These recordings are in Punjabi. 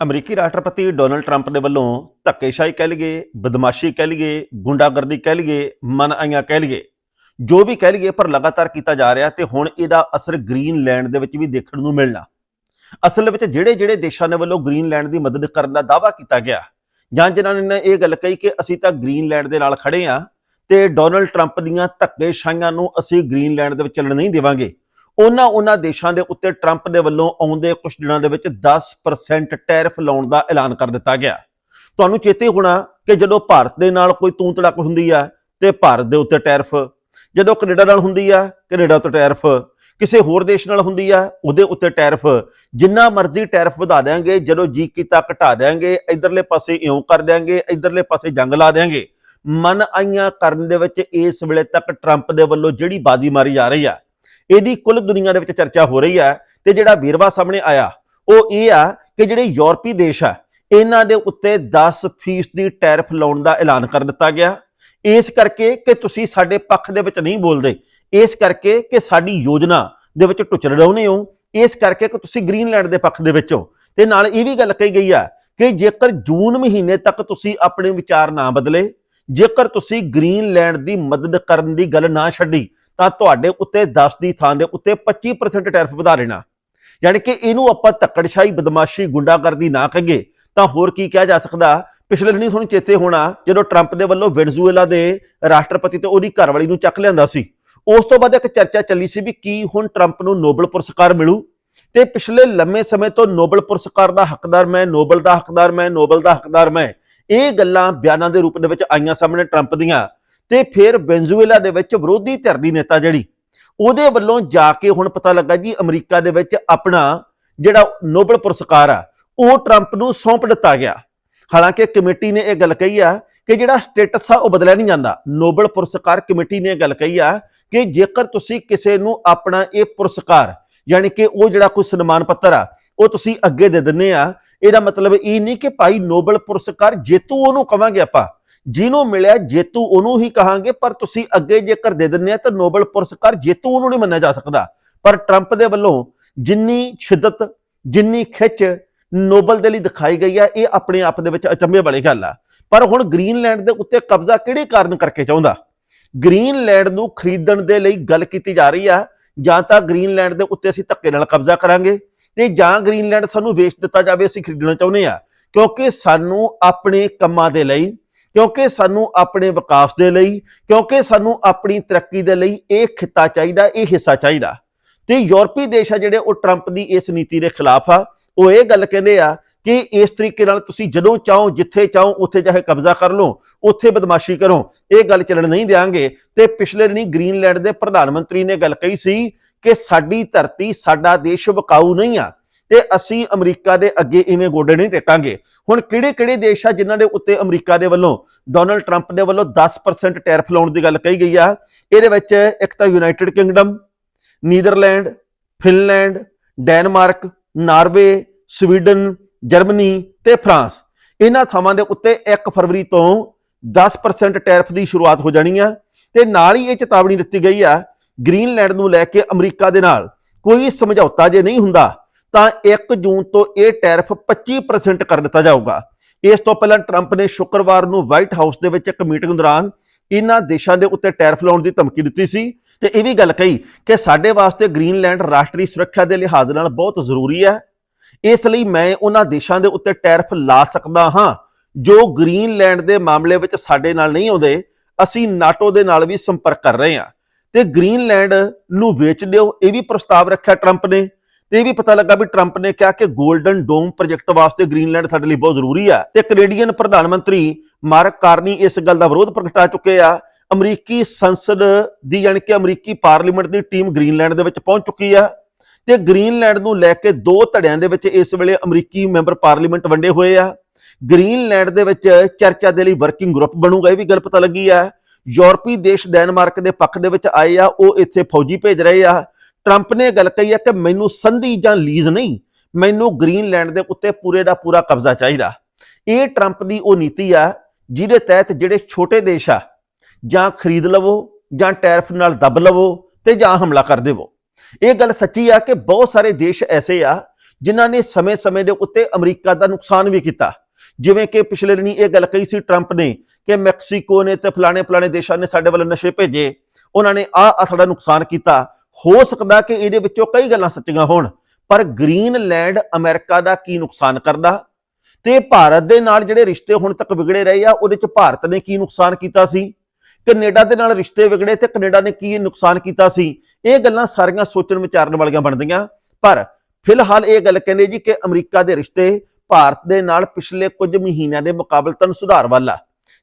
ਅਮਰੀਕੀ ਰਾਸ਼ਟਰਪਤੀ ਡੋਨਲਡ ਟਰੰਪ ਦੇ ਵੱਲੋਂ ਧੱਕੇਸ਼ਾਹੀ ਕਹਿ ਲਈਏ, ਬਦਮਾਸ਼ੀ ਕਹਿ ਲਈਏ, ਗੁੰਡਾਗਰਦੀ ਕਹਿ ਲਈਏ, ਮਨ ਆਈਆਂ ਕਹਿ ਲਈਏ। ਜੋ ਵੀ ਕਹਿ ਲਈਏ, ਪਰ ਲਗਾਤਾਰ ਕੀਤਾ ਜਾ ਰਿਹਾ ਤੇ ਹੁਣ ਇਹਦਾ ਅਸਰ ਗ੍ਰੀਨਲੈਂਡ ਦੇ ਵਿੱਚ ਵੀ ਦੇਖਣ ਨੂੰ ਮਿਲਣਾ। ਅਸਲ ਵਿੱਚ ਜਿਹੜੇ ਜਿਹੜੇ ਦੇਸ਼ਾਂ ਦੇ ਵੱਲੋਂ ਗ੍ਰੀਨਲੈਂਡ ਦੀ ਮਦਦ ਕਰਨ ਦਾ ਦਾਅਵਾ ਕੀਤਾ ਗਿਆ, ਜਾਂ ਜਿਨ੍ਹਾਂ ਨੇ ਇਹ ਗੱਲ ਕਹੀ ਕਿ ਅਸੀਂ ਤਾਂ ਗ੍ਰੀਨਲੈਂਡ ਦੇ ਨਾਲ ਖੜੇ ਆ ਤੇ ਡੋਨਲਡ ਟਰੰਪ ਦੀਆਂ ਧੱਕੇਸ਼ਾਹੀਆਂ ਨੂੰ ਅਸੀਂ ਗ੍ਰੀਨਲੈਂਡ ਦੇ ਵਿੱਚ ਚੱਲਣ ਨਹੀਂ ਦੇਵਾਂਗੇ ਉਹਨਾਂ ਉਹਨਾਂ ਦੇਸ਼ਾਂ ਦੇ ਉੱਤੇ ਟਰੰਪ ਦੇ ਵੱਲੋਂ ਆਉਂਦੇ ਕੁਝ ਦਿਨਾਂ ਦੇ ਵਿੱਚ 10% ਟੈਰਿਫ ਲਾਉਣ ਦਾ ਐਲਾਨ ਕਰ ਦਿੱਤਾ ਗਿਆ। ਤੁਹਾਨੂੰ ਚੇਤੇ ਹੋਣਾ ਕਿ ਜਦੋਂ ਭਾਰਤ ਦੇ ਨਾਲ ਕੋਈ ਤੂੰ ਤੜਕ ਹੁੰਦੀ ਆ, ਤੇ ਭਾਰਤ ਦੇ ਉੱਤੇ ਟੈਰਿਫ। ਜਦੋਂ ਕੈਨੇਡਾ ਨਾਲ ਹੁੰਦੀ ਆ, ਕੈਨੇਡਾ ਉੱਤੇ ਟੈਰਿਫ। ਕਿਸੇ ਹੋਰ ਦੇਸ਼ ਨਾਲ ਹੁੰਦੀ ਆ, ਉਹਦੇ ਉੱਤੇ ਟੈਰਿਫ। ਜਿੰਨਾ ਮਰਜ਼ੀ ਟੈਰਿਫ ਵਧਾ ਦੇਾਂਗੇ ਜਦੋਂ ਜੀ ਕੀਤਾ ਘਟਾ ਦੇਾਂਗੇ ਇਧਰਲੇ ਪਾਸੇ ਇਉਂ ਕਰ ਦੇਾਂਗੇ ਇਧਰਲੇ ਪਾਸੇ ਜੰਗ ਲਾ ਦੇਾਂਗੇ ਮਨ ਆਈਆਂ ਕਰਨ ਦੇ ਵਿੱਚ ਇਸ ਵੇਲੇ ਤੱਕ ਟਰੰਪ ਦੇ ਵੱਲੋਂ ਜਿਹੜੀ ਬਾਜ਼ੀ ਮਾਰੀ ਜਾ ਰਹੀ ਆ ਇਹਦੀ ਕੁੱਲ ਦੁਨੀਆ ਦੇ ਵਿੱਚ ਚਰਚਾ ਹੋ ਰਹੀ ਹੈ ਤੇ ਜਿਹੜਾ ਵੇਰਵਾ ਸਾਹਮਣੇ ਆਇਆ, ਉਹ ਇਹ ਆ ਕਿ ਜਿਹੜੇ ਯੂਰਪੀ ਦੇਸ਼ ਆ, ਇਹਨਾਂ ਦੇ ਉੱਤੇ 10% ਦੀ ਟੈਰਿਫ ਲਾਉਣ ਦਾ ਐਲਾਨ ਕਰ ਦਿੱਤਾ ਗਿਆ। ਇਸ ਕਰਕੇ ਕਿ ਤੁਸੀਂ ਸਾਡੇ ਪੱਖ ਦੇ ਵਿੱਚ ਨਹੀਂ ਬੋਲਦੇ, ਇਸ ਕਰਕੇ ਕਿ ਸਾਡੀ ਯੋਜਨਾ ਦੇ ਵਿੱਚ ਟੁੱਚਰ ਰਹੋਨੇ ਹੋ, ਇਸ ਕਰਕੇ ਕਿ ਤੁਸੀਂ ਗ੍ਰੀਨਲੈਂਡ ਦੇ ਪੱਖ ਦੇ ਵਿੱਚ ਹੋ। ਤੇ ਨਾਲ ਇਹ ਵੀ ਗੱਲ ਕਹੀ ਗਈ ਆ ਕਿ ਜੇਕਰ ਜੂਨ ਮਹੀਨੇ ਤੱਕ ਤੁਸੀਂ ਆਪਣੇ ਵਿਚਾਰ ਨਾ ਬਦਲੇ, ਜੇਕਰ ਤੁਸੀਂ ਗ੍ਰੀਨਲੈਂਡ ਦੀ ਮਦਦ ਕਰਨ ਦੀ ਗੱਲ ਨਾ ਛੱਡੀ ਤਾਂ ਤੁਹਾਡੇ ਉੱਤੇ 10 ਦੀ ਥਾਂ ਦੇ ਉੱਤੇ 25% ਟੈਰਿਫ ਵਧਾ ਦੇਣਾ। ਯਾਨੀ ਕਿ ਇਹਨੂੰ ਆਪਾਂ ਧੱਕੜਸ਼ਾਹੀ, ਬਦਮਾਸ਼ੀ, ਗੁੰਡਾਗਰਦੀ ਨਾ ਕਹੀਏ, ਤਾਂ ਹੋਰ ਕੀ ਕਿਹਾ ਜਾ ਸਕਦਾ? ਪਿਛਲੇ ਦਿਨੀ ਤੁਹਾਨੂੰ ਚੇਤੇ ਹੋਣਾ, ਜਦੋਂ ਟਰੰਪ ਦੇ ਵੱਲੋਂ ਵੈਨਜ਼ੂਏਲਾ ਦੇ ਰਾਸ਼ਟਰਪਤੀ ਤੇ ਉਹਦੀ ਘਰਵਾਲੀ ਨੂੰ ਚੱਕ ਲਿਆਂਦਾ ਸੀ, ਉਸ ਤੋਂ ਬਾਅਦ ਇੱਕ ਚਰਚਾ ਚੱਲੀ ਸੀ ਵੀ ਕੀ ਹੁਣ ਟਰੰਪ ਨੂੰ ਨੋਬਲ ਪੁਰਸਕਾਰ ਮਿਲੂ? ਤੇ ਪਿਛਲੇ ਲੰਮੇ ਸਮੇਂ ਤੋਂ ਨੋਬਲ ਪੁਰਸਕਾਰ ਦਾ ਹੱਕਦਾਰ ਮੈਂ, ਨੋਬਲ ਦਾ ਹੱਕਦਾਰ ਮੈਂ, ਨੋਬਲ ਦਾ ਹੱਕਦਾਰ ਮੈਂ, ਇਹ ਗੱਲਾਂ ਬਿਆਨਾਂ ਦੇ ਰੂਪ ਦੇ ਵਿੱਚ ਆਈਆਂ ਸਾਹਮਣੇ ਟਰੰਪ ਦੀਆਂ। ਤੇ ਫਿਰ ਵੈਨਜ਼ੂਏਲਾ ਦੇ ਵਿੱਚ ਵਿਰੋਧੀ ਧਿਰ ਦੀ ਨੇਤਾ ਜਿਹੜੀ, ਉਹਦੇ ਵੱਲੋਂ ਜਾ ਕੇ ਹੁਣ ਪਤਾ ਲੱਗਾ ਜੀ ਅਮਰੀਕਾ ਦੇ ਵਿੱਚ ਆਪਣਾ ਜਿਹੜਾ ਨੋਬਲ ਪੁਰਸਕਾਰ ਆ, ਉਹ ਟਰੰਪ ਨੂੰ ਸੌਂਪ ਦਿੱਤਾ ਗਿਆ। ਹਾਲਾਂਕਿ ਕਮੇਟੀ ਨੇ ਇਹ ਗੱਲ ਕਹੀ ਆ ਕਿ ਜਿਹੜਾ ਸਟੇਟਸ ਆ, ਉਹ ਬਦਲਿਆ ਨਹੀਂ ਜਾਂਦਾ। ਨੋਬਲ ਪੁਰਸਕਾਰ ਕਮੇਟੀ ਨੇ ਇਹ ਗੱਲ ਕਹੀ ਆ ਕਿ ਜੇਕਰ ਤੁਸੀਂ ਕਿਸੇ ਨੂੰ ਆਪਣਾ ਇਹ ਪੁਰਸਕਾਰ, ਯਾਨੀ ਕਿ ਉਹ ਜਿਹੜਾ ਕੋਈ ਸਨਮਾਨ ਪੱਤਰ ਆ, ਉਹ ਤੁਸੀਂ ਅੱਗੇ ਦੇ ਦਿੰਨੇ ਆ, ਇਹਦਾ ਮਤਲਬ ਇਹ ਨਹੀਂ ਕਿ ਭਾਈ ਨੋਬਲ ਪੁਰਸਕਾਰ ਜੇਤੂ ਉਹਨੂੰ ਕਵਾਂਗੇ ਆਪਾਂ। ਜਿਹਨੂੰ ਮਿਲਿਆ ਜੇਤੂ ਉਹਨੂੰ ਹੀ ਕਹਾਂਗੇ, ਪਰ ਤੁਸੀਂ ਅੱਗੇ ਜੇਕਰ ਦੇ ਦਿੰਦੇ ਆ ਤਾਂ ਨੋਬਲ ਪੁਰਸਕਾਰ ਜੇਤੂ ਉਹਨੂੰ ਨਹੀਂ ਮੰਨਿਆ ਜਾ ਸਕਦਾ। ਪਰ ਟਰੰਪ ਦੇ ਵੱਲੋਂ ਜਿੰਨੀ ਸ਼ਿੱਦਤ ਜਿੰਨੀ ਖਿੱਚ ਨੋਬਲ ਦੇ ਲਈ ਦਿਖਾਈ ਗਈ ਹੈ ਇਹ ਆਪਣੇ ਆਪ ਦੇ ਵਿੱਚ ਅਚੰਭੇ ਵਾਲੀ ਗੱਲ ਆ। ਪਰ ਹੁਣ ਗ੍ਰੀਨਲੈਂਡ ਦੇ ਉੱਤੇ ਕਬਜ਼ਾ ਕਿਹੜੇ ਕਾਰਨ ਕਰਕੇ ਚਾਹੁੰਦਾ? ਗ੍ਰੀਨਲੈਂਡ ਨੂੰ ਖਰੀਦਣ ਦੇ ਲਈ ਗੱਲ ਕੀਤੀ ਜਾ ਰਹੀ ਆ, ਜਾਂ ਤਾਂ ਗ੍ਰੀਨਲੈਂਡ ਦੇ ਉੱਤੇ ਅਸੀਂ ਧੱਕੇ ਨਾਲ ਕਬਜ਼ਾ ਕਰਾਂਗੇ, ਤੇ ਜਾਂ ਗ੍ਰੀਨਲੈਂਡ ਸਾਨੂੰ ਵੇਚ ਦਿੱਤਾ ਜਾਵੇ, ਅਸੀਂ ਖਰੀਦਣਾ ਚਾਹੁੰਦੇ ਆ। ਕਿਉਂਕਿ ਸਾਨੂੰ ਆਪਣੇ ਕੰਮਾਂ ਦੇ ਲਈ ਕਿਉਂਕਿ ਸਾਨੂੰ ਆਪਣੇ ਵਿਕਾਸ ਦੇ ਲਈ, ਕਿਉਂਕਿ ਸਾਨੂੰ ਆਪਣੀ ਤਰੱਕੀ ਦੇ ਲਈ ਇਹ ਖਿੱਤਾ ਚਾਹੀਦਾ, ਇਹ ਹਿੱਸਾ ਚਾਹੀਦਾ। ਤੇ ਯੂਰਪੀ ਦੇਸ਼ ਆ ਜਿਹੜੇ, ਉਹ ਟਰੰਪ ਦੀ ਇਸ ਨੀਤੀ ਦੇ ਖਿਲਾਫ ਆ। ਉਹ ਇਹ ਗੱਲ ਕਹਿੰਦੇ ਆ ਕਿ ਇਸ ਤਰੀਕੇ ਨਾਲ ਤੁਸੀਂ ਜਦੋਂ ਚਾਹੋ, ਜਿੱਥੇ ਚਾਹੋ, ਉੱਥੇ ਚਾਹੇ ਕਬਜ਼ਾ ਕਰ ਲਓ, ਉੱਥੇ ਬਦਮਾਸ਼ੀ ਕਰੋ। ਇਹ ਗੱਲ ਚੱਲਣ ਨਹੀਂ ਦੇਾਂਗੇ ਤੇ ਪਿਛਲੇ ਦਿਨੀ ਗ੍ਰੀਨਲੈਂਡ ਦੇ ਪ੍ਰਧਾਨ ਮੰਤਰੀ ਨੇ ਗੱਲ ਕਹੀ ਸੀ ਕਿ ਸਾਡੀ ਧਰਤੀ, ਸਾਡਾ ਦੇਸ਼ ਵਿਕਾਊ ਨਹੀਂ ਆ। ਤੇ ਅਸੀਂ ਅਮਰੀਕਾ ਦੇ ਅੱਗੇ ਇਵੇਂ ਗੋਡੇ ਨਹੀਂ ਟੇਕਾਂਗੇ। ਹੁਣ ਕਿਹੜੇ ਕਿਹੜੇ ਦੇਸ਼ ਆ ਜਿਨ੍ਹਾਂ ਦੇ ਉੱਤੇ ਅਮਰੀਕਾ ਦੇ ਵੱਲੋਂ, ਡੋਨਲਡ ਟਰੰਪ ਦੇ ਵੱਲੋਂ 10% ਟੈਰਫ ਲਾਉਣ ਦੀ ਗੱਲ ਕਹੀ ਗਈ ਆ? ਇਹਦੇ ਵਿੱਚ ਇੱਕ ਤਾਂ United Kingdom, Netherland, Finland, Denmark, Norway, Sweden, Germany ਤੇ ਫਰਾਂਸ। ਇਹਨਾਂ ਥਾਵਾਂ ਦੇ ਉੱਤੇ 1 ਫਰਵਰੀ ਤੋਂ 10% ਟੈਰਫ ਦੀ ਸ਼ੁਰੂਆਤ ਹੋ ਜਾਣੀ ਆ ਤੇ ਨਾਲ ਹੀ ਇਹ ਚੇਤਾਵਨੀ ਦਿੱਤੀ ਗਈ ਆ, ਗ੍ਰੀਨਲੈਂਡ ਨੂੰ ਲੈ ਕੇ ਅਮਰੀਕਾ ਦੇ ਨਾਲ ਕੋਈ ਸਮਝੌਤਾ ਜੇ ਨਹੀਂ ਹੁੰਦਾ ਤਾਂ 1 ਜੂਨ ਤੋਂ ਇਹ ਟੈਰਿਫ 25% ਕਰ ਦਿੱਤਾ ਜਾਊਗਾ। ਇਸ ਤੋਂ ਪਹਿਲਾਂ ਟਰੰਪ ਨੇ ਸ਼ੁੱਕਰਵਾਰ ਨੂੰ ਵਾਈਟ ਹਾਊਸ ਦੇ ਵਿੱਚ ਇੱਕ ਮੀਟਿੰਗ ਦੌਰਾਨ ਇਹਨਾਂ ਦੇਸ਼ਾਂ ਦੇ ਉੱਤੇ ਟੈਰਿਫ ਲਾਉਣ ਦੀ ਧਮਕੀ ਦਿੱਤੀ ਸੀ ਤੇ ਇਹ ਵੀ ਗੱਲ ਕਹੀ ਕਿ ਸਾਡੇ ਵਾਸਤੇ ਗ੍ਰੀਨਲੈਂਡ ਰਾਸ਼ਟਰੀ ਸੁਰੱਖਿਆ ਦੇ ਲਿਹਾਜ਼ ਨਾਲ ਬਹੁਤ ਜ਼ਰੂਰੀ ਹੈ। ਇਸ ਲਈ ਮੈਂ ਉਹਨਾਂ ਦੇਸ਼ਾਂ ਦੇ ਉੱਤੇ ਟੈਰਿਫ ਲਾ ਸਕਦਾ ਹਾਂ। ਜੋ ਗ੍ਰੀਨਲੈਂਡ ਦੇ ਮਾਮਲੇ ਵਿੱਚ ਸਾਡੇ ਨਾਲ ਨਹੀਂ ਆਉਂਦੇ, ਅਸੀਂ ਨਾਟੋ ਦੇ ਨਾਲ ਵੀ ਸੰਪਰਕ ਕਰ ਰਹੇ ਹਾਂ। ਤੇ ਗ੍ਰੀਨਲੈਂਡ ਨੂੰ ਵੇਚ ਦਿਓ, ਇਹ ਵੀ ਪ੍ਰਸਤਾਵ ਰੱਖਿਆ ਟਰੰਪ ਨੇ। ਤੇ ਇਹ ਵੀ ਪਤਾ ਲੱਗਾ ਵੀ ਟਰੰਪ ਨੇ ਕਿਹਾ ਕਿ 골ਡਨ ਡੋਮ ਪ੍ਰੋਜੈਕਟ ਵਾਸਤੇ ਗ੍ਰੀਨਲੈਂਡ ਸਾਡੇ ਲਈ ਬਹੁਤ ਜ਼ਰੂਰੀ ਆ। ਤੇ ਕੈਨੇਡੀਅਨ ਪ੍ਰਧਾਨ ਮੰਤਰੀ ਮਾਰਕ ਕਾਰਨੀ ਇਸ ਗੱਲ ਦਾ ਵਿਰੋਧ ਪ੍ਰਗਟਾ ਚੁੱਕੇ ਆ। ਅਮਰੀਕੀ ਸੰਸਦ ਦੀ ਯਾਨੀ ਕਿ ਅਮਰੀਕੀ ਪਾਰਲੀਮੈਂਟ ਦੀ ਟੀਮ ਗ੍ਰੀਨਲੈਂਡ ਦੇ ਵਿੱਚ ਪਹੁੰਚ ਚੁੱਕੀ ਆ। ਤੇ ਗ੍ਰੀਨਲੈਂਡ ਨੂੰ ਲੈ ਕੇ ਦੋ ਧੜਿਆਂ ਦੇ ਵਿੱਚ ਇਸ ਵੇਲੇ ਅਮਰੀਕੀ ਮੈਂਬਰ ਪਾਰਲੀਮੈਂਟ ਵੰਡੇ ਹੋਏ ਆ। ਗ੍ਰੀਨਲੈਂਡ ਦੇ ਵਿੱਚ ਚਰਚਾ ਦੇ ਲਈ ਵਰਕਿੰਗ ਗਰੁੱਪ ਬਣੂਗਾ, ਇਹ ਵੀ ਗੱਲ ਪਤਾ ਲੱਗੀ ਆ। ਯੂਰਪੀ ਦੇਸ਼ ਡੈਨਮਾਰਕ ਦੇ ਪੱਖ ਦੇ ਵਿੱਚ ਆਏ ਆ, ਉਹ ਇੱਥੇ ਫੌਜੀ ਭੇਜ ਰਹੇ ਆ। ਟਰੰਪ ਨੇ ਗੱਲ ਕਹੀ ਹੈ ਕਿ ਮੈਨੂੰ ਸੰਧੀ ਜਾਂ ਲੀਜ਼ ਨਹੀਂ, ਮੈਨੂੰ ਗ੍ਰੀਨਲੈਂਡ ਦੇ ਉੱਤੇ ਪੂਰੇ ਦਾ ਪੂਰਾ ਕਬਜ਼ਾ ਚਾਹੀਦਾ। ਇਹ ਟਰੰਪ ਦੀ ਉਹ ਨੀਤੀ ਆ, ਜਿਹਦੇ ਤਹਿਤ ਜਿਹੜੇ ਛੋਟੇ ਦੇਸ਼ ਆ, ਜਾਂ ਖਰੀਦ ਲਵੋ, ਜਾਂ ਟੈਰਫ ਨਾਲ ਦਬ ਲਵੋ, ਤੇ ਜਾਂ ਹਮਲਾ ਕਰ ਦੇਵੋ। ਇਹ ਗੱਲ ਸੱਚੀ ਆ ਕਿ ਬਹੁਤ ਸਾਰੇ ਦੇਸ਼ ਐਸੇ ਆ, ਜਿਨ੍ਹਾਂ ਨੇ ਸਮੇਂ-ਸਮੇਂ ਦੇ ਉੱਤੇ ਅਮਰੀਕਾ ਦਾ ਨੁਕਸਾਨ ਵੀ ਕੀਤਾ। ਜਿਵੇਂ ਕਿ ਪਿਛਲੇ ਦਿਨੀ ਇਹ ਗੱਲ ਕਹੀ ਸੀ ਟਰੰਪ ਨੇ ਕਿ ਮੈਕਸੀਕੋ ਨੇ ਤੇ ਫਲਾਣੇ ਫਲਾਣੇ ਦੇਸ਼ਾਂ ਨੇ ਸਾਡੇ ਵੱਲ ਨਸ਼ੇ ਭੇਜੇ, ਉਹਨਾਂ ਨੇ ਆ ਆ ਸਾਡਾ ਨੁਕਸਾਨ ਕੀਤਾ ਹੋ ਸਕਦਾ ਕਿ ਇਹਦੇ ਵਿੱਚੋਂ ਕਈ ਗੱਲਾਂ ਸੱਚੀਆਂ ਹੋਣ, ਪਰ ਗ੍ਰੀਨਲੈਂਡ ਅਮਰੀਕਾ ਦਾ ਕੀ ਨੁਕਸਾਨ ਕਰਦਾ? ਤੇ ਭਾਰਤ ਦੇ ਨਾਲ ਜਿਹੜੇ ਰਿਸ਼ਤੇ ਹੁਣ ਤੱਕ ਵਿਗੜੇ ਰਹੇ ਆ, ਉਹਦੇ ਚ ਭਾਰਤ ਨੇ ਕੀ ਨੁਕਸਾਨ ਕੀਤਾ ਸੀ? ਕੈਨੇਡਾ ਦੇ ਨਾਲ ਰਿਸ਼ਤੇ ਵਿਗੜੇ ਤੇ ਕੈਨੇਡਾ ਨੇ ਕੀ ਨੁਕਸਾਨ ਕੀਤਾ ਸੀ? ਇਹ ਗੱਲਾਂ ਸਾਰੀਆਂ ਸੋਚਣ ਵਿਚਾਰਨ ਵਾਲੀਆਂ ਬਣਦੀਆਂ। ਪਰ ਫਿਲਹਾਲ ਇਹ ਗੱਲ ਕਹਿੰਦੇ ਜੀ ਕਿ ਅਮਰੀਕਾ ਦੇ ਰਿਸ਼ਤੇ ਭਾਰਤ ਦੇ ਨਾਲ ਪਿਛਲੇ ਕੁਝ ਮਹੀਨਿਆਂ ਦੇ ਮੁਕਾਬਲਤਨ ਸੁਧਾਰ ਵੱਲ ਆ।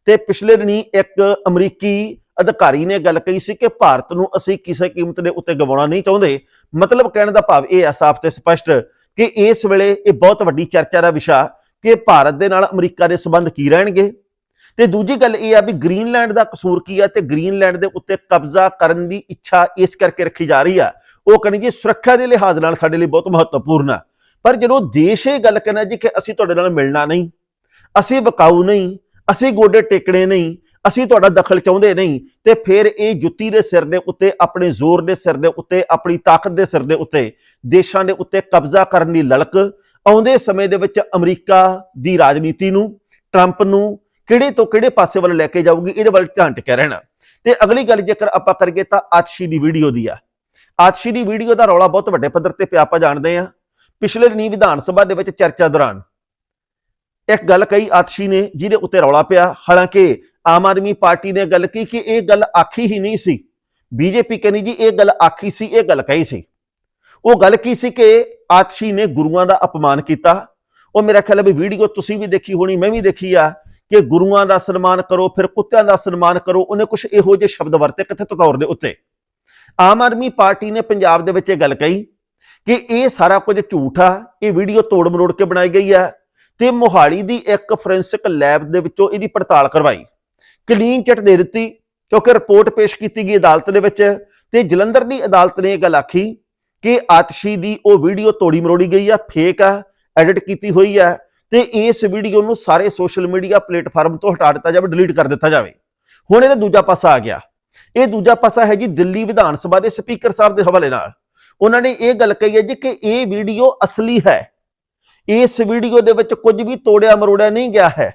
ਤੇ ਪਿਛਲੇ ਦਿਨੀ ਇੱਕ ਅਮਰੀਕੀ ਅਧਿਕਾਰੀ ਨੇ ਗੱਲ ਕਹੀ ਸੀ ਕਿ ਭਾਰਤ ਨੂੰ ਅਸੀਂ ਕਿਸੇ ਕੀਮਤ ਦੇ ਉੱਤੇ ਗਵਾਉਣਾ ਨਹੀਂ ਚਾਹੁੰਦੇ। ਮਤਲਬ ਕਹਿਣ ਦਾ ਭਾਵ ਇਹ ਆ ਸਾਫ਼ ਤੇ ਸਪਸ਼ਟ ਕਿ ਇਸ ਵੇਲੇ ਇਹ ਬਹੁਤ ਵੱਡੀ ਚਰਚਾ ਦਾ ਵਿਸ਼ਾ ਕਿ ਭਾਰਤ ਦੇ ਨਾਲ ਅਮਰੀਕਾ ਦੇ ਸਬੰਧ ਕੀ ਰਹਿਣਗੇ। ਤੇ ਦੂਜੀ ਗੱਲ ਇਹ ਆ ਵੀ ਗ੍ਰੀਨਲੈਂਡ ਦਾ ਕਸੂਰ ਕੀ ਆ ਤੇ ਗ੍ਰੀਨਲੈਂਡ ਦੇ ਉੱਤੇ ਕਬਜ਼ਾ ਕਰਨ ਦੀ ਇੱਛਾ ਇਸ ਕਰਕੇ ਰੱਖੀ ਜਾ ਰਹੀ ਆ। ਉਹ ਕਹਿੰਦੇ ਜੀ ਸੁਰੱਖਿਆ ਦੇ ਲਿਹਾਜ਼ ਨਾਲ ਸਾਡੇ ਲਈ ਬਹੁਤ ਮਹੱਤਵਪੂਰਨ ਆ। ਪਰ ਜਦੋਂ ਦੇਸ਼ ਇਹ ਗੱਲ ਕਹਿੰਦਾ ਜੀ ਕਿ ਅਸੀਂ ਤੁਹਾਡੇ ਨਾਲ ਮਿਲਣਾ ਨਹੀਂ, ਅਸੀਂ ਬਕਾਊ ਨਹੀਂ, ਅਸੀਂ ਗੋਡੇ ਟੇਕਣੇ ਨਹੀਂ ਅਸੀਂ ਤੁਹਾਡਾ ਦਖਲ ਚਾਹੁੰਦੇ ਨਹੀਂ ਤੇ ਫਿਰ ਇਹ ਜੁੱਤੀ ਦੇ ਸਿਰ ਦੇ ਉੱਤੇ, ਆਪਣੇ ਜ਼ੋਰ ਦੇ ਸਿਰ ਦੇ ਉੱਤੇ, ਆਪਣੀ ਤਾਕਤ ਦੇ ਸਿਰ ਦੇ ਉੱਤੇ ਦੇਸ਼ਾਂ ਦੇ ਉੱਤੇ ਕਬਜ਼ਾ ਕਰਨ ਦੀ ਲਲਕ ਆਉਂਦੇ ਸਮੇਂ ਦੇ ਵਿੱਚ ਅਮਰੀਕਾ ਦੀ ਰਾਜਨੀਤੀ ਨੂੰ, ਟਰੰਪ ਨੂੰ ਕਿਹੜੇ ਤੋਂ ਕਿਹੜੇ ਪਾਸੇ ਵੱਲ ਲੈ ਕੇ ਜਾਊਗੀ, ਇਹਦੇ ਵੱਲ ਧਿਆਨ ਟਿਕਿਆ ਰਹਿਣਾ। ਤੇ ਅਗਲੀ ਗੱਲ ਜੇਕਰ ਆਪਾਂ ਕਰੀਏ ਤਾਂ ਆਤਸ਼ੀ ਦੀ ਵੀਡੀਓ ਦੀ ਆ। ਆਤਸ਼ੀ ਦੀ ਵੀਡੀਓ ਦਾ ਰੌਲਾ ਬਹੁਤ ਵੱਡੇ ਪੱਧਰ ਤੇ ਪਿਆ, ਆਪਾਂ ਜਾਣਦੇ ਆ ਪਿਛਲੇ ਦਿਨੀ ਵਿਧਾਨ ਸਭਾ ਦੇ ਵਿੱਚ ਚਰਚਾ ਦੌਰਾਨ ਇੱਕ ਗੱਲ ਕਹੀ ਆਤਸ਼ੀ ਨੇ, ਜਿਹਦੇ ਉੱਤੇ ਰੌਲਾ ਪਿਆ, ਹਾਲਾਂਕਿ ਆਮ ਆਦਮੀ ਪਾਰਟੀ ਨੇ ਗੱਲ ਕੀ ਕਿ ਇਹ ਗੱਲ ਆਖੀ ਹੀ ਨਹੀਂ ਸੀ। ਬੀਜੇਪੀ ਕਹਿੰਦੀ ਜੀ ਇਹ ਗੱਲ ਆਖੀ ਸੀ, ਇਹ ਗੱਲ ਕਹੀ ਸੀ। ਉਹ ਗੱਲ ਕੀ ਸੀ ਕਿ ਆਤਸ਼ੀ ਨੇ ਗੁਰੂਆਂ ਦਾ ਅਪਮਾਨ ਕੀਤਾ। ਉਹ ਮੇਰਾ ਖਿਆਲ ਹੈ ਵੀ ਵੀਡੀਓ ਤੁਸੀਂ ਵੀ ਦੇਖੀ ਹੋਣੀ, ਮੈਂ ਵੀ ਦੇਖੀ ਆ ਕਿ ਗੁਰੂਆਂ ਦਾ ਸਨਮਾਨ ਕਰੋ, ਫਿਰ ਕੁੱਤਿਆਂ ਦਾ ਸਨਮਾਨ ਕਰੋ, ਉਹਨੇ ਕੁਝ ਇਹੋ ਜਿਹੇ ਸ਼ਬਦ ਵਰਤੇ ਕਿੱਥੇ ਤੌਰ ਦੇ ਉੱਤੇ। ਆਮ ਆਦਮੀ ਪਾਰਟੀ ਨੇ ਪੰਜਾਬ ਦੇ ਵਿੱਚ ਇਹ ਗੱਲ ਕਹੀ ਕਿ ਇਹ ਸਾਰਾ ਕੁਝ ਝੂਠ ਆ, ਇਹ ਵੀਡੀਓ ਤੋੜ ਮਰੋੜ ਕੇ ਬਣਾਈ ਗਈ ਆ ਤੇ ਮੋਹਾਲੀ ਦੀ ਇੱਕ ਫੋਰੈਂਸਿਕ ਲੈਬ ਦੇ ਵਿੱਚੋਂ ਇਹਦੀ ਪੜਤਾਲ ਕਰਵਾਈ। ਕਲੀਨ ਚਿੱਟ ਦੇ ਦਿੱਤੀ, ਕਿਉਂਕਿ ਰਿਪੋਰਟ ਪੇਸ਼ ਕੀਤੀ ਗਈ ਅਦਾਲਤ ਦੇ ਵਿੱਚ ਤੇ ਜਲੰਧਰ ਦੀ ਅਦਾਲਤ ਨੇ ਇਹ ਗੱਲ ਆਖੀ ਕਿ ਆਤਸ਼ੀ ਦੀ ਉਹ ਵੀਡੀਓ ਤੋੜੀ ਮਰੋੜੀ ਗਈ ਆ ਫੇਕ ਆ ਐਡਿਟ ਕੀਤੀ ਹੋਈ ਆ, ਤੇ ਇਸ ਵੀਡੀਓ ਨੂੰ ਸਾਰੇ ਸੋਸ਼ਲ ਮੀਡੀਆ ਪਲੇਟਫਾਰਮ ਤੋਂ ਹਟਾ ਦਿੱਤਾ ਜਾਵੇ ਡਿਲੀਟ ਕਰ ਦਿੱਤਾ ਜਾਵੇ। ਹੁਣ ਇਹਦਾ ਦੂਜਾ ਪਾਸਾ ਆ ਗਿਆ। ਇਹ ਦੂਜਾ ਪਾਸਾ ਹੈ ਜੀ ਦਿੱਲੀ ਵਿਧਾਨ ਸਭਾ ਦੇ ਸਪੀਕਰ ਸਾਹਿਬ ਦੇ ਹਵਾਲੇ ਨਾਲ। ਉਹਨਾਂ ਨੇ ਇਹ ਗੱਲ ਕਹੀ ਹੈ ਜੀ ਕਿ ਇਹ ਵੀਡੀਓ ਅਸਲੀ ਹੈ। ਇਸ ਵੀਡੀਓ ਦੇ ਵਿੱਚ ਕੁਝ ਵੀ ਤੋੜਿਆ ਮਰੋੜਿਆ ਨਹੀਂ ਗਿਆ ਹੈ।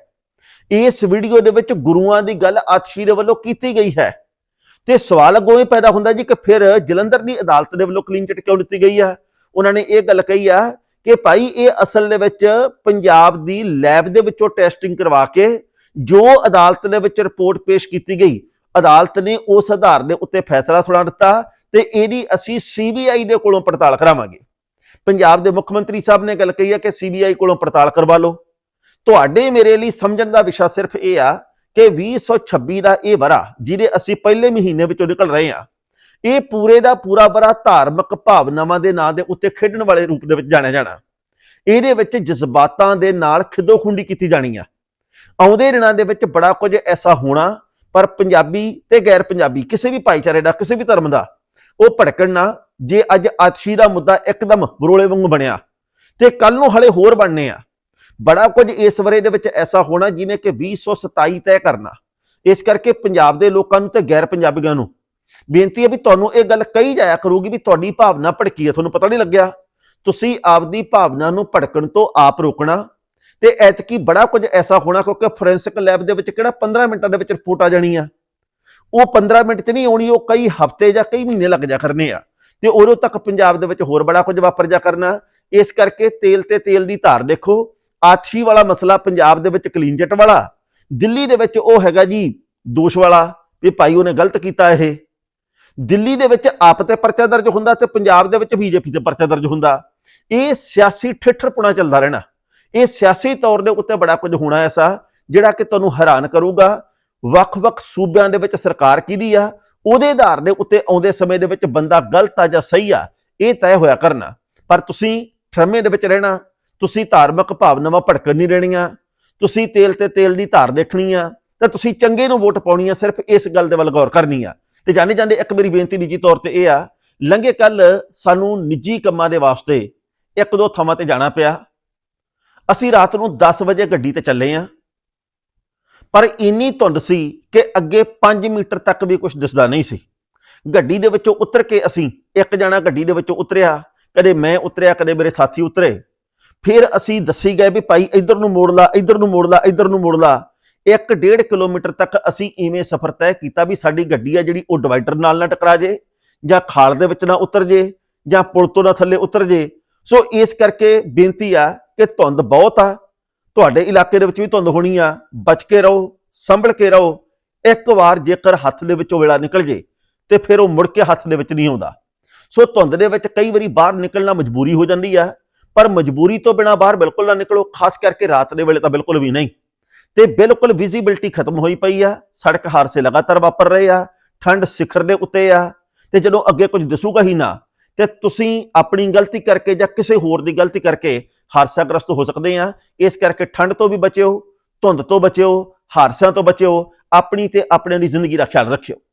ਇਸ ਵੀਡੀਓ ਦੇ ਵਿੱਚ ਗੁਰੂਆਂ ਦੀ ਗੱਲ ਆਤਸ਼ੀ ਦੇ ਵੱਲੋਂ ਕੀਤੀ ਗਈ ਹੈ। ਤੇ ਸਵਾਲ ਅੱਗੋਂ ਇਹ ਪੈਦਾ ਹੁੰਦਾ ਜੀ ਕਿ ਫਿਰ ਜਲੰਧਰ ਦੀ ਅਦਾਲਤ ਦੇ ਵੱਲੋਂ ਕਲੀਨ ਚਿਟ ਕਿਉਂ ਦਿੱਤੀ ਗਈ ਹੈ? ਉਹਨਾਂ ਨੇ ਇਹ ਗੱਲ ਕਹੀ ਆ ਕਿ ਭਾਈ ਇਹ ਅਸਲ ਦੇ ਵਿੱਚ ਪੰਜਾਬ ਦੀ ਲੈਬ ਦੇ ਵਿੱਚੋਂ ਟੈਸਟਿੰਗ ਕਰਵਾ ਕੇ ਜੋ ਅਦਾਲਤ ਦੇ ਵਿੱਚ ਰਿਪੋਰਟ ਪੇਸ਼ ਕੀਤੀ ਗਈ, ਅਦਾਲਤ ਨੇ ਉਸ ਆਧਾਰ ਦੇ ਉੱਤੇ ਫੈਸਲਾ ਸੁਣਾ ਦਿੱਤਾ ਤੇ ਇਹਦੀ ਅਸੀਂ ਸੀਬੀਆਈ ਦੇ ਕੋਲੋਂ ਪੜਤਾਲ ਕਰਾਵਾਂਗੇ। ਪੰਜਾਬ ਦੇ ਮੁੱਖ ਮੰਤਰੀ ਸਾਹਿਬ ਨੇ ਗੱਲ ਕਹੀ ਹੈ ਕਿ ਸੀਬੀਆਈ ਕੋਲੋਂ ਪੜਤਾਲ ਕਰਵਾ ਲਓ। ਤੁਹਾਡੇ ਮੇਰੇ ਲਈ ਸਮਝਣ ਦਾ ਵਿਸ਼ਾ ਸਿਰਫ ਇਹ ਆ ਕਿ 2026 ਦਾ ਇਹ ਵਰਾ, ਜਿਹਦੇ ਅਸੀਂ ਪਹਿਲੇ ਮਹੀਨੇ ਵਿੱਚੋਂ ਨਿਕਲ ਰਹੇ ਆ ਇਹ ਪੂਰੇ ਦਾ ਪੂਰਾ ਵਰਾ ਧਾਰਮਿਕ ਭਾਵਨਾਵਾਂ ਦੇ ਨਾਂ ਦੇ ਉੱਤੇ ਖੇਡਣ ਵਾਲੇ ਰੂਪ ਦੇ ਵਿੱਚ ਜਾਣਿਆ ਜਾਣਾ। ਇਹਦੇ ਵਿੱਚ ਜਜ਼ਬਾਤਾਂ ਦੇ ਨਾਲ ਖਿਦੋਖੁੰਡੀ ਕੀਤੀ ਜਾਣੀ ਆ। ਆਉਂਦੇ ਦਿਨਾਂ ਦੇ ਵਿੱਚ ਬੜਾ ਕੁਝ ਐਸਾ ਹੋਣਾ, ਪਰ ਪੰਜਾਬੀ ਤੇ ਗੈਰ ਪੰਜਾਬੀ, ਕਿਸੇ ਵੀ ਭਾਈਚਾਰੇ ਦਾ, ਕਿਸੇ ਵੀ ਧਰਮ ਦਾ, ਉਹ ਭੜਕਣ ਨਾ, ਜੇ ਅੱਜ ਆਤਸ਼ੀ ਦਾ ਮੁੱਦਾ ਇੱਕਦਮ ਬਰੋਲੇ ਵਾਂਗੂ ਬਣਿਆ, ਤੇ ਕੱਲ ਨੂੰ ਹਲੇ ਹੋਰ ਬਣਨੇ ਆ। ਬੜਾ ਕੁਝ ਇਸ ਵਰੇ ਦੇ ਵਿੱਚ ਐਸਾ ਹੋਣਾ ਜਿਹਨੇ ਕਿ 2027 ਤੈਅ ਕਰਨਾ। ਇਸ ਕਰਕੇ ਪੰਜਾਬ ਦੇ ਲੋਕਾਂ ਨੂੰ ਤੇ ਗੈਰ ਪੰਜਾਬੀਆਂ ਨੂੰ ਬੇਨਤੀ ਹੈ ਵੀ ਤੁਹਾਨੂੰ ਇਹ ਗੱਲ ਕਹੀ ਜਾਇਆ ਕਰੂਗੀ ਵੀ ਤੁਹਾਡੀ ਭਾਵਨਾ ਭੜਕੀ ਹੈ, ਤੁਹਾਨੂੰ ਪਤਾ ਨਹੀਂ ਲੱਗਿਆ। ਤੁਸੀਂ ਆਪਦੀ ਭਾਵਨਾ ਨੂੰ ਭੜਕਣ ਤੋਂ ਆਪ ਰੋਕਣਾ ਤੇ ਐਤਕੀ ਬੜਾ ਕੁਝ ਐਸਾ ਹੋਣਾ ਕਿਉਂਕਿ ਫੋਰੈਂਸਿਕ ਲੈਬ ਦੇ ਵਿੱਚ ਕਿਹੜਾ 15 ਮਿੰਟਾਂ ਦੇ ਵਿੱਚ ਰਿਪੋਰਟ ਆ ਜਾਣੀ ਆ। ਉਹ 15 ਮਿੰਟ 'ਚ ਨਹੀਂ ਆਉਣੀ, ਉਹ ਕਈ ਹਫ਼ਤੇ ਜਾਂ ਕਈ ਮਹੀਨੇ ਲੱਗ ਜਾ ਕਰਨੇ ਆ। ਤੇ ਉਦੋਂ ਤੱਕ ਪੰਜਾਬ ਦੇ ਵਿੱਚ ਹੋਰ ਬੜਾ ਕੁਝ ਵਾਪਰ ਜਾ ਕਰਨਾ। ਇਸ ਕਰਕੇ ਤੇਲ ਤੇ ਤੇਲ ਦੀ ਧਾਰ ਦੇਖੋ। ਆਤਸ਼ੀ ਵਾਲਾ ਮਸਲਾ ਪੰਜਾਬ ਦੇ ਵਿੱਚ ਕਲੀਨ ਚਿੱਟ ਵਾਲਾ, ਦਿੱਲੀ ਦੇ ਵਿੱਚ ਉਹ ਹੈਗਾ ਜੀ ਦੋਸ਼ ਵਾਲਾ ਵੀ ਭਾਈ ਉਹਨੇ ਗਲਤ ਕੀਤਾ ਇਹ। ਦਿੱਲੀ ਦੇ ਵਿੱਚ ਆਪ ਤੇ ਪਰਚਾ ਦਰਜ ਹੁੰਦਾ ਤੇ ਪੰਜਾਬ ਦੇ ਵਿੱਚ ਬੀਜੇਪੀ ਤੇ ਪਰਚਾ ਦਰਜ ਹੁੰਦਾ। ਇਹ ਸਿਆਸੀ ਠਿੱਠਰਪੁਣਾ ਚੱਲਦਾ ਰਹਿਣਾ। ਇਹ ਸਿਆਸੀ ਤੌਰ ਦੇ ਉੱਤੇ ਬੜਾ ਕੁਝ ਹੋਣਾ ਐਸਾ, ਜਿਹੜਾ ਕਿ ਤੁਹਾਨੂੰ ਹੈਰਾਨ ਕਰੂਗਾ। ਵੱਖ-ਵੱਖ ਸੂਬਿਆਂ ਦੇ ਵਿੱਚ ਸਰਕਾਰ ਕਿਹਦੀ ਆ? ਉਹਦੇ ਆਧਾਰ ਦੇ ਉੱਤੇ ਆਉਂਦੇ ਸਮੇਂ ਦੇ ਵਿੱਚ ਬੰਦਾ ਗਲਤ ਆ ਜਾਂ ਸਹੀ ਆ, ਇਹ ਤੈਅ ਹੋਇਆ ਕਰਨਾ। ਪਰ ਤੁਸੀਂ ਠਰਮੇ ਦੇ ਵਿੱਚ ਰਹਿਣਾ ਤੁਸੀਂ ਧਾਰਮਿਕ ਭਾਵਨਾਵਾਂ ਭੜਕਣ ਨਹੀਂ ਰਹਿਣੀਆਂ ਤੁਸੀਂ ਤੇਲ ਤੇ ਤੇਲ ਦੀ ਧਾਰ ਦੇਖਣੀ ਆ, ਤਾਂ ਤੁਸੀਂ ਚੰਗੇ ਨੂੰ ਵੋਟ ਪਾਉਣੀ ਆ, ਸਿਰਫ ਇਸ ਗੱਲ ਦੇ ਵੱਲ ਗੌਰ ਕਰਨੀ ਆ। ਤੇ ਜਾਣੇ ਜਾਂਦੇ ਇੱਕ ਮੇਰੀ ਬੇਨਤੀ ਨਿੱਜੀ ਤੌਰ ਤੇ ਇਹ ਆ, ਲੰਘੇ ਕੱਲ ਸਾਨੂੰ ਨਿੱਜੀ ਕੰਮਾਂ ਦੇ ਵਾਸਤੇ ਇੱਕ ਦੋ ਥਾਵਾਂ ਤੇ ਜਾਣਾ ਪਿਆ। ਅਸੀਂ ਰਾਤ ਨੂੰ 10 ਵਜੇ ਗੱਡੀ ਤੇ ਚੱਲੇ ਆ। ਪਰ ਇੰਨੀ ਧੁੰਦ ਸੀ ਕਿ ਅੱਗੇ 5 ਮੀਟਰ ਤੱਕ ਵੀ ਕੁਝ ਦਿਸਦਾ ਨਹੀਂ ਸੀ। ਗੱਡੀ ਦੇ ਵਿੱਚੋਂ ਉਤਰ ਕੇ ਅਸੀਂ ਇੱਕ ਜਣਾ ਗੱਡੀ ਦੇ ਵਿੱਚੋਂ ਉਤਰਿਆ, ਕਦੇ ਮੈਂ ਉਤਰਿਆ, ਕਦੇ ਮੇਰੇ ਸਾਥੀ ਉਤਰੇ। ਫਿਰ ਅਸੀਂ ਦੱਸੀ ਗਏ ਵੀ ਭਾਈ ਇੱਧਰ ਨੂੰ ਮੋੜ ਲਾ, ਇੱਧਰ ਨੂੰ ਮੋੜ ਲਾ, ਇੱਧਰ ਨੂੰ ਮੋੜ ਲਾ। 1.5 ਕਿਲੋਮੀਟਰ ਤੱਕ ਅਸੀਂ ਇਵੇਂ ਸਫ਼ਰ ਤੈਅ ਕੀਤਾ ਵੀ ਸਾਡੀ ਗੱਡੀ ਆ ਜਿਹੜੀ ਉਹ ਡਿਵਾਈਡਰ ਨਾਲ ਨਾ ਟਕਰਾ ਜੇ, ਜਾਂ ਖਾਲ ਦੇ ਵਿੱਚ ਨਾ ਉਤਰ ਜੇ, ਜਾਂ ਪੁਲ ਤੋਂ ਨਾ ਥੱਲੇ ਉਤਰ ਜੇ। ਸੋ ਇਸ ਕਰਕੇ ਬੇਨਤੀ ਆ ਕਿ ਧੁੰਦ ਬਹੁਤ ਆ, ਤੁਹਾਡੇ ਇਲਾਕੇ ਦੇ ਵਿੱਚ ਵੀ ਧੁੰਦ ਹੋਣੀ ਆ, ਬਚ ਕੇ ਰਹੋ, ਸੰਭਲ ਕੇ ਰਹੋ। ਇੱਕ ਵਾਰ ਜੇਕਰ ਹੱਥ ਦੇ ਵਿੱਚੋਂ ਵੇਲਾ ਨਿਕਲ ਜੇ, ਤੇ ਫਿਰ ਉਹ ਮੁੜ ਕੇ ਹੱਥ ਦੇ ਵਿੱਚ ਨਹੀਂ ਆਉਂਦਾ। ਸੋ ਧੁੰਦ ਦੇ ਵਿੱਚ ਕਈ ਵਾਰੀ ਬਾਹਰ ਨਿਕਲਣਾ ਮਜਬੂਰੀ ਹੋ ਜਾਂਦੀ ਆ ਪਰ ਮਜਬੂਰੀ ਤੋਂ ਬਿਨਾ ਬਾਹਰ ਬਿਲਕੁਲ ਨਾ ਨਿਕਲੋ, ਖਾਸ ਕਰਕੇ ਰਾਤ ਦੇ ਵੇਲੇ ਤਾਂ ਬਿਲਕੁਲ ਵੀ ਨਹੀਂ। ਤੇ ਬਿਲਕੁਲ ਵਿਜ਼ਿਬਿਲਟੀ ਖਤਮ ਹੋਈ ਪਈ ਆ, ਸੜਕ ਹਾਦਸੇ ਲਗਾਤਾਰ ਵਾਪਰ ਰਹੇ ਆ, ਠੰਡ ਸਿਖਰ ਦੇ ਉੱਤੇ ਆ, ਤੇ ਜਦੋਂ ਅੱਗੇ ਕੁਝ ਦਿਸੂਗਾ ਹੀ ਨਾ, ਤੇ ਤੁਸੀਂ ਆਪਣੀ ਗਲਤੀ ਕਰਕੇ ਜਾਂ ਕਿਸੇ ਹੋਰ ਦੀ ਗਲਤੀ ਕਰਕੇ ਹਾਦਸਾਗ੍ਰਸਤ ਹੋ ਸਕਦੇ ਆ। ਇਸ ਕਰਕੇ ਠੰਡ ਤੋਂ ਵੀ ਬਚਿਓ, ਧੁੰਦ ਤੋਂ ਬਚਿਓ, ਹਾਦਸਿਆਂ ਤੋਂ ਬਚਿਓ, ਆਪਣੀ ਤੇ ਆਪਣੇ ਦੀ ਜ਼ਿੰਦਗੀ ਦਾ ਖਿਆਲ ਰੱਖਿਓ।